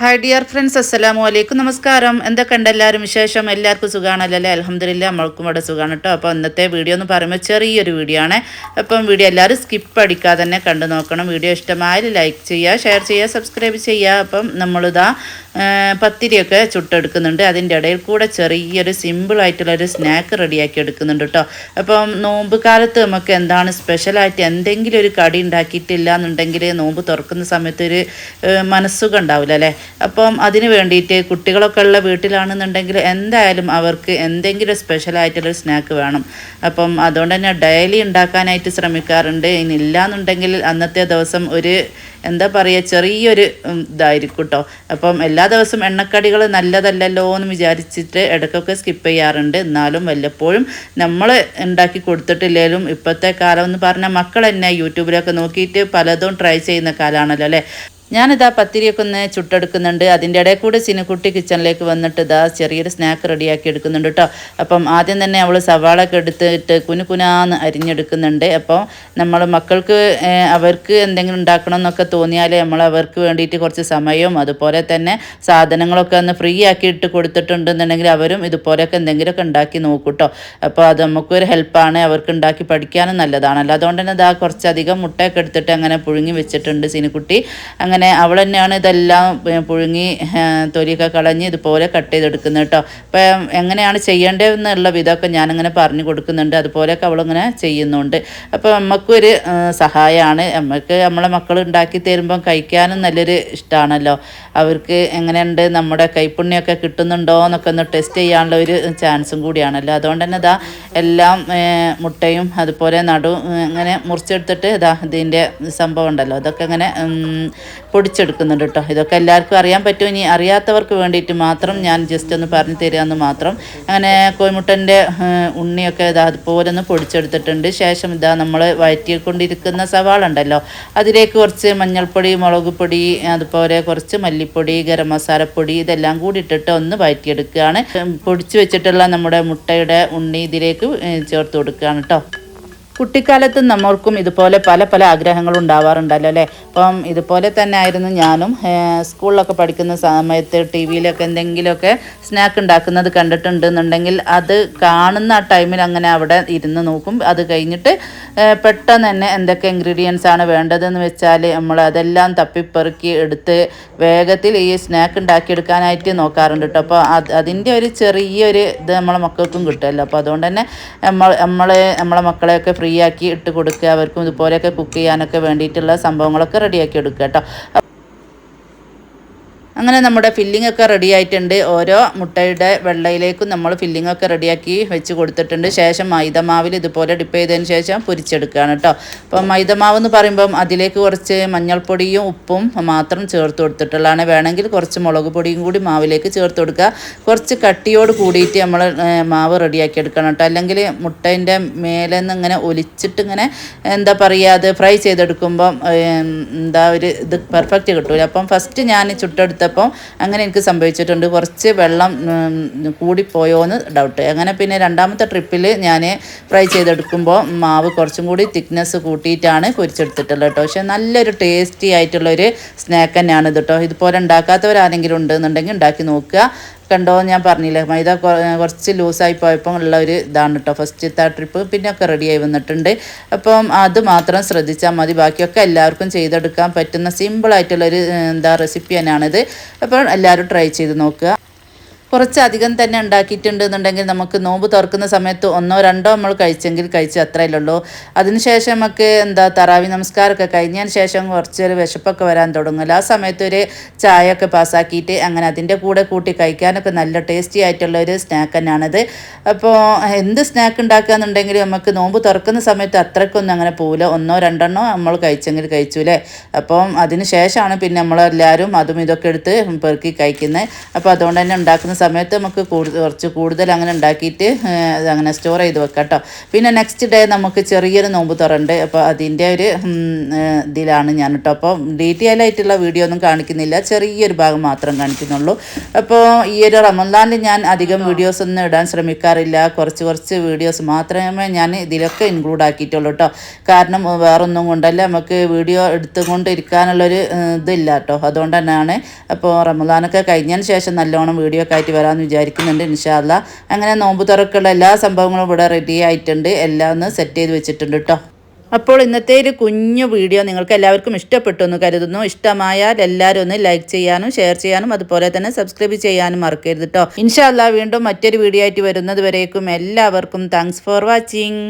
Hi dear friends അസ്സലാമു അലൈക്കും നമസ്കാരം എന്തൊക്കെ ഉണ്ട് എല്ലാവരും വിശേഷം? എല്ലാവർക്കും സുഖമാണല്ലോ അല്ലേ അലഹമ്മദില്ല നമ്മൾക്കും ഇവിടെ സുഖമാണ് കേട്ടോ. അപ്പോൾ ഇന്നത്തെ വീഡിയോ എന്ന് പറയുമ്പോൾ ചെറിയൊരു വീഡിയോ ആണ്. അപ്പം വീഡിയോ എല്ലാവരും സ്കിപ്പ് അടിക്കാതെ തന്നെ കണ്ടു നോക്കണം. വീഡിയോ ഇഷ്ടമായാലും ലൈക്ക് ചെയ്യുക ഷെയർ ചെയ്യുക സബ്സ്ക്രൈബ് ചെയ്യുക. അപ്പം നമ്മളിതാ പത്തിരിയൊക്കെ ചുട്ടെടുക്കുന്നുണ്ട്. അതിന്റെ ഇടയിൽ കൂടെ ചെറിയൊരു സിമ്പിളായിട്ടുള്ളൊരു സ്നാക്ക് റെഡിയാക്കി എടുക്കുന്നുണ്ട് കേട്ടോ അപ്പം നോമ്പ് കാലത്ത് നമുക്ക് എന്താണ് സ്പെഷ്യലായിട്ട് എന്തെങ്കിലും ഒരു കടി ഉണ്ടാക്കിയിട്ടില്ല എന്നുണ്ടെങ്കിൽ നോമ്പ് തുറക്കുന്ന സമയത്ത് ഒരു മനസ്സുഖം ഉണ്ടാവില്ല അല്ലേ? അപ്പം അതിന് വേണ്ടിയിട്ട് കുട്ടികളൊക്കെ ഉള്ള വീട്ടിലാണെന്നുണ്ടെങ്കിൽ എന്തായാലും അവർക്ക് എന്തെങ്കിലും സ്പെഷ്യലായിട്ടുള്ളൊരു സ്നാക്ക് വേണം. അപ്പം അതുകൊണ്ട് തന്നെ ഡെയിലി ഉണ്ടാക്കാനായിട്ട് ശ്രമിക്കാറുണ്ട്. ഇനി ഇല്ലാന്നുണ്ടെങ്കിൽ അന്നത്തെ ദിവസം ഒരു എന്താ പറയുക ചെറിയൊരു ഇതായിരിക്കും കേട്ടോ അപ്പം എല്ലാ ദിവസവും എണ്ണക്കടികൾ നല്ലതല്ലല്ലോ എന്ന് വിചാരിച്ചിട്ട് ഇടയ്ക്കൊക്കെ സ്കിപ്പ് ചെയ്യാറുണ്ട്. എന്നാലും വല്ലപ്പോഴും നമ്മൾ ഉണ്ടാക്കി കൊടുത്തിട്ടില്ലെങ്കിലും ഇപ്പോഴത്തെ കാലം എന്ന് പറഞ്ഞാൽ മക്കൾ തന്നെ യൂട്യൂബിലൊക്കെ നോക്കിയിട്ട് പലതും ട്രൈ ചെയ്യുന്ന കാലമാണല്ലോ അല്ലേ? ഞാനിതാ പത്തിരിയൊക്കെ ഒന്ന് ചുട്ടെടുക്കുന്നുണ്ട്. അതിന്റെ ഇടയിൽ കൂടെ സിനുക്കുട്ടി കിച്ചണിലേക്ക് വന്നിട്ട് ഇതാ ചെറിയൊരു സ്നാക്ക് റെഡിയാക്കി എടുക്കുന്നുണ്ട് കേട്ടോ അപ്പം ആദ്യം തന്നെ അവൾ സവാള ഒക്കെ എടുത്തിട്ട് കുനു കുനാന്ന് അരിഞ്ഞെടുക്കുന്നുണ്ട്. അപ്പോൾ നമ്മൾ മക്കൾക്ക് അവർക്ക് എന്തെങ്കിലും ഉണ്ടാക്കണം എന്നൊക്കെ തോന്നിയാൽ നമ്മൾ അവർക്ക് വേണ്ടിയിട്ട് കുറച്ച് സമയവും അതുപോലെ തന്നെ സാധനങ്ങളൊക്കെ ഒന്ന് ഫ്രീ ആക്കിയിട്ട് കൊടുത്തിട്ടുണ്ടെന്നുണ്ടെങ്കിൽ അവരും ഇതുപോലെയൊക്കെ എന്തെങ്കിലുമൊക്കെ ഉണ്ടാക്കി നോക്കും കേട്ടോ അപ്പോൾ അത് നമുക്കൊരു ഹെൽപ്പാണ്. അവർക്ക് ഉണ്ടാക്കി പഠിക്കാനും നല്ലതാണല്ലോ അതുകൊണ്ട് തന്നെ ഇതാ കുറച്ചധികം മുട്ടയൊക്കെ എടുത്തിട്ട് അങ്ങനെ പുഴുങ്ങി വെച്ചിട്ടുണ്ട് സിനുക്കുട്ടി അങ്ങനെ അവൾ തന്നെയാണ് ഇതെല്ലാം പുഴുങ്ങി തൊലിയൊക്കെ കളഞ്ഞ് ഇതുപോലെ കട്ട് ചെയ്തെടുക്കുന്നത് കേട്ടോ. അപ്പോൾ എങ്ങനെയാണ് ചെയ്യേണ്ടതെന്നുള്ള വിധമൊക്കെ ഞാനിങ്ങനെ പറഞ്ഞു കൊടുക്കുന്നുണ്ട്. അതുപോലെയൊക്കെ അവളിങ്ങനെ ചെയ്യുന്നുണ്ട്. അപ്പോൾ നമുക്കൊരു സഹായമാണ്. നമുക്ക് നമ്മളെ മക്കൾ ഉണ്ടാക്കി തരുമ്പം കഴിക്കാനും നല്ലൊരു ഇഷ്ടമാണല്ലോ അവർക്ക് എങ്ങനെയുണ്ട്? നമ്മുടെ കൈപ്പുണ്യമൊക്കെ കിട്ടുന്നുണ്ടോ എന്നൊക്കെ ഒന്ന് ടെസ്റ്റ് ചെയ്യാനുള്ള ഒരു ചാൻസും കൂടിയാണല്ലോ. അതുകൊണ്ട് തന്നെ ഇതാ എല്ലാം മുട്ടയും അതുപോലെ നടു അങ്ങനെ മുറിച്ചെടുത്തിട്ട് ഇതാ ഇതിന്റെ സംഭവം ഉണ്ടല്ലോ. അതൊക്കെ ഇങ്ങനെ ഉം, പൊടിച്ചെടുക്കുന്നുണ്ട് കേട്ടോ. ഇതൊക്കെ എല്ലാവർക്കും അറിയാൻ പറ്റും. ഇനി അറിയാത്തവർക്ക് വേണ്ടിയിട്ട് മാത്രം ഞാൻ ജസ്റ്റ് ഒന്ന് പറഞ്ഞു തരാമെന്ന് മാത്രം. അങ്ങനെ കോഴിമുട്ടന്റെ ഉണ്ണിയൊക്കെ ഇതാ അതുപോലെ ഒന്ന് പൊടിച്ചെടുത്തിട്ടുണ്ട്. ശേഷം ഇതാ നമ്മൾ വയറ്റിക്കൊണ്ടിരിക്കുന്ന സവാള ഉണ്ടല്ലോ അതിലേക്ക് കുറച്ച് മഞ്ഞൾപ്പൊടി മുളക് പൊടി അതുപോലെ കുറച്ച് മല്ലിപ്പൊടി ഗരം മസാലപ്പൊടി ഇതെല്ലാം കൂടി ഇട്ടിട്ട് ഒന്ന് വയറ്റിയെടുക്കുകയാണ്. പൊടിച്ച് വെച്ചിട്ടുള്ള നമ്മുടെ മുട്ടയുടെ ഉണ്ണി ഇതിലേക്ക് ചേർത്ത് കൊടുക്കുകയാണ് കേട്ടോ. കുട്ടിക്കാലത്ത് നമ്മൾക്കും ഇതുപോലെ പല പല ആഗ്രഹങ്ങളും ഉണ്ടാവാറുണ്ടല്ലോ അല്ലേ? അപ്പം ഇതുപോലെ തന്നെ ആയിരുന്നു ഞാനും സ്കൂളിലൊക്കെ പഠിക്കുന്ന സമയത്ത് ടി വിയിലൊക്കെ എന്തെങ്കിലുമൊക്കെ സ്നാക്ക് ഉണ്ടാക്കുന്നത് കണ്ടിട്ടുണ്ടെന്നുണ്ടെങ്കിൽ അത് കാണുന്ന ആ ടൈമിൽ അങ്ങനെ അവിടെ ഇരുന്ന് നോക്കും. അത് കഴിഞ്ഞിട്ട് പെട്ടെന്ന് തന്നെ എന്തൊക്കെ ഇൻഗ്രീഡിയൻസ് ആണ് വേണ്ടതെന്ന് വെച്ചാൽ നമ്മൾ അതെല്ലാം തപ്പിപ്പെറുക്കി എടുത്ത് വേഗത്തിൽ ഈ സ്നാക്ക് ഉണ്ടാക്കിയെടുക്കാനായിട്ട് നോക്കാറുണ്ട് കേട്ടോ. അപ്പോൾ അത് അതിന്റെ ഒരു ചെറിയൊരു ഇത് നമ്മളെ മക്കൾക്കും കിട്ടുമല്ലോ. അപ്പോൾ അതുകൊണ്ട് തന്നെ നമ്മൾ നമ്മളെ നമ്മളെ മക്കളെയൊക്കെ ഫ്രീ ആക്കി ഇട്ട് കൊടുക്കുക അവർക്കും ഇതുപോലെയൊക്കെ കുക്ക് ചെയ്യാനൊക്കെ വേണ്ടിയിട്ടുള്ള സംഭവങ്ങളൊക്കെ റെഡിയാക്കി എടുക്കുക കേട്ടോ. അങ്ങനെ നമ്മുടെ ഫില്ലിംഗ് ഒക്കെ റെഡി ആയിട്ടുണ്ട്. ഓരോ മുട്ടയുടെ വെള്ളയിലേക്കും നമ്മൾ ഫില്ലിംഗ് ഒക്കെ റെഡിയാക്കി വെച്ച് കൊടുത്തിട്ടുണ്ട്. ശേഷം മൈദമാവിൽ ഇതുപോലെ ഡിപ്പ് ചെയ്തതിന് ശേഷം പൊരിച്ചെടുക്കുകയാണ് കേട്ടോ. അപ്പം മൈദമാവ് എന്ന് പറയുമ്പം അതിലേക്ക് കുറച്ച് മഞ്ഞൾപ്പൊടിയും ഉപ്പും മാത്രം ചേർത്ത് കൊടുത്തിട്ടുള്ളതാണ്. വേണമെങ്കിൽ കുറച്ച് മുളക് പൊടിയും കൂടി മാവിലേക്ക് ചേർത്ത് കൊടുക്കുക. കുറച്ച് കട്ടിയോട് കൂടിയിട്ട് നമ്മൾ മാവ് റെഡിയാക്കി എടുക്കണം കേട്ടോ. അല്ലെങ്കിൽ മുട്ടേന്റെ മേലെ നിന്ന് ഇങ്ങനെ ഒലിച്ചിട്ട് ഇങ്ങനെ എന്താ പറയുക അത് ഫ്രൈ ചെയ്തെടുക്കുമ്പം എന്താ ഒരു ഇത് പെർഫെക്റ്റ് കിട്ടൂല. അപ്പം ഫസ്റ്റ് ഞാൻ ചുട്ടെടുത്തപ്പം അങ്ങനെ എനിക്ക് സംഭവിച്ചിട്ടുണ്ട്. കുറച്ച് വെള്ളം കൂടിപ്പോയോ എന്ന് ഡൗട്ട് അങ്ങനെ പിന്നെ രണ്ടാമത്തെ ട്രിപ്പിൽ ഞാൻ ഫ്രൈ ചെയ്തെടുക്കുമ്പോൾ മാവ് കുറച്ചും കൂടി തിക്നെസ് കൂട്ടിയിട്ടാണ് പൊരിച്ചെടുത്തിട്ടുള്ളത് കേട്ടോ. പക്ഷേ നല്ലൊരു ടേസ്റ്റി ആയിട്ടുള്ളൊരു സ്നാക്ക് തന്നെയാണ് ഇത് കേട്ടോ. ഇതുപോലെ ഉണ്ടാക്കാത്തവരാരെങ്കിലും ഉണ്ടെന്നുണ്ടെങ്കിൽ ഉണ്ടാക്കി നോക്കുക. കണ്ടോ ഞാൻ പറഞ്ഞില്ലേ? മൈദ കുറച്ച് ലൂസായി പോയപ്പോൾ ഉള്ള ഒരു ഇതാണ് കേട്ടോ ഫസ്റ്റത്തെ ട്രിപ്പ്. പിന്നെ ഒക്കെ റെഡിയായി വന്നിട്ടുണ്ട്. അപ്പം അത് മാത്രം ശ്രദ്ധിച്ചാൽ മതി. ബാക്കിയൊക്കെ എല്ലാവർക്കും ചെയ്തെടുക്കാൻ പറ്റുന്ന സിമ്പിളായിട്ടുള്ളൊരു എന്താ റെസിപ്പി തന്നെയാണിത്. അപ്പോൾ എല്ലാവരും ട്രൈ ചെയ്ത് നോക്കുക. കുറച്ചധികം തന്നെ ഉണ്ടാക്കിയിട്ടുണ്ട് എന്നുണ്ടെങ്കിൽ നമുക്ക് നോമ്പ് തുറക്കുന്ന സമയത്ത് ഒന്നോ രണ്ടോ നമ്മൾ കഴിച്ചെങ്കിൽ കഴിച്ച് അത്രയല്ലേ ഉള്ളൂ അതിനുശേഷം നമുക്ക് എന്താ തറാവി നമസ്കാരമൊക്കെ കഴിഞ്ഞതിന് ശേഷം കുറച്ചൊരു വിശപ്പൊക്കെ വരാൻ തുടങ്ങുമല്ലോ. ആ സമയത്ത് ഒരു ചായയൊക്കെ പാസ്സാക്കിയിട്ട് അങ്ങനെ അതിന്റെ കൂടെ കൂട്ടി കഴിക്കാനൊക്കെ നല്ല ടേസ്റ്റി ആയിട്ടുള്ള ഒരു സ്നാക്ക് തന്നെയാണിത്. അപ്പോൾ എന്ത് സ്നാക്ക് ഉണ്ടാക്കുകയെന്നുണ്ടെങ്കിൽ നമുക്ക് നോമ്പ് തുറക്കുന്ന സമയത്ത് അത്രയ്ക്കൊന്നും അങ്ങനെ പോവില്ല. ഒന്നോ രണ്ടെണ്ണോ നമ്മൾ കഴിച്ചെങ്കിൽ കഴിച്ചൂലേ അപ്പം അതിന് ശേഷമാണ് പിന്നെ നമ്മളെല്ലാവരും അതും ഇതൊക്കെ എടുത്ത് പെറുക്കി കഴിക്കുന്നത്. അപ്പോൾ അതുകൊണ്ട് തന്നെ ഉണ്ടാക്കുന്ന സമയത്ത് നമുക്ക് കൂടുതൽ കുറച്ച് കൂടുതൽ അങ്ങനെ ഉണ്ടാക്കിയിട്ട് അങ്ങനെ സ്റ്റോർ ചെയ്ത് വെക്കാം കേട്ടോ പിന്നെ നെക്സ്റ്റ് ഡേ നമുക്ക് ചെറിയൊരു നോമ്പ് തുറണ്ട്. അപ്പോൾ അതിന്റെ ഒരു ഇതിലാണ് ഞാൻ കേട്ടോ അപ്പോൾ ഡീറ്റെയിൽ ആയിട്ടുള്ള വീഡിയോ ഒന്നും കാണിക്കുന്നില്ല. ചെറിയൊരു ഭാഗം മാത്രം കാണിക്കുന്നുള്ളൂ. അപ്പോൾ ഈ ഒരു റമദാനിൽ ഞാൻ അധികം വീഡിയോസ് ഒന്നും ഇടാൻ ശ്രമിക്കാറില്ല. കുറച്ച് കുറച്ച് വീഡിയോസ് മാത്രമേ ഞാൻ ഇതിലൊക്കെ ഇൻക്ലൂഡ് ആക്കിയിട്ടുള്ളൂ കേട്ടോ കാരണം വേറൊന്നും കൊണ്ടല്ല. നമുക്ക് വീഡിയോ എടുത്തുകൊണ്ട് ഇരിക്കാനുള്ളൊരു ഏഹ്, ഇതില്ല കേട്ടോ അതുകൊണ്ട് തന്നെയാണ്. അപ്പോൾ റമദാനൊക്കെ കഴിഞ്ഞതിന് ശേഷം നല്ലോണം വീഡിയോ ഒക്കെ ആയിട്ട് വരാമെന്ന് വിചാരിക്കുന്നുണ്ട് ഇൻഷാല്ല അങ്ങനെ നോമ്പ് തുറക്കുള്ള എല്ലാ സംഭവങ്ങളും ഇവിടെ റെഡി ആയിട്ടുണ്ട്. എല്ലാം ഒന്ന് സെറ്റ് ചെയ്ത് വെച്ചിട്ടുണ്ട് കേട്ടോ അപ്പോൾ ഇന്നത്തെ ഒരു കുഞ്ഞു വീഡിയോ നിങ്ങൾക്ക് എല്ലാവർക്കും ഇഷ്ടപ്പെട്ടു എന്ന് കരുതുന്നു. ഇഷ്ടമായാൽ എല്ലാവരും ഒന്ന് ലൈക്ക് ചെയ്യാനും ഷെയർ ചെയ്യാനും അതുപോലെ തന്നെ സബ്സ്ക്രൈബ് ചെയ്യാനും മറക്കരുത് കേട്ടോ ഇൻഷാല്ല വീണ്ടും മറ്റൊരു വീഡിയോ ആയിട്ട് വരുന്നത് വരേക്കും. എല്ലാവർക്കും താങ്ക്സ് ഫോർ വാച്ചിങ്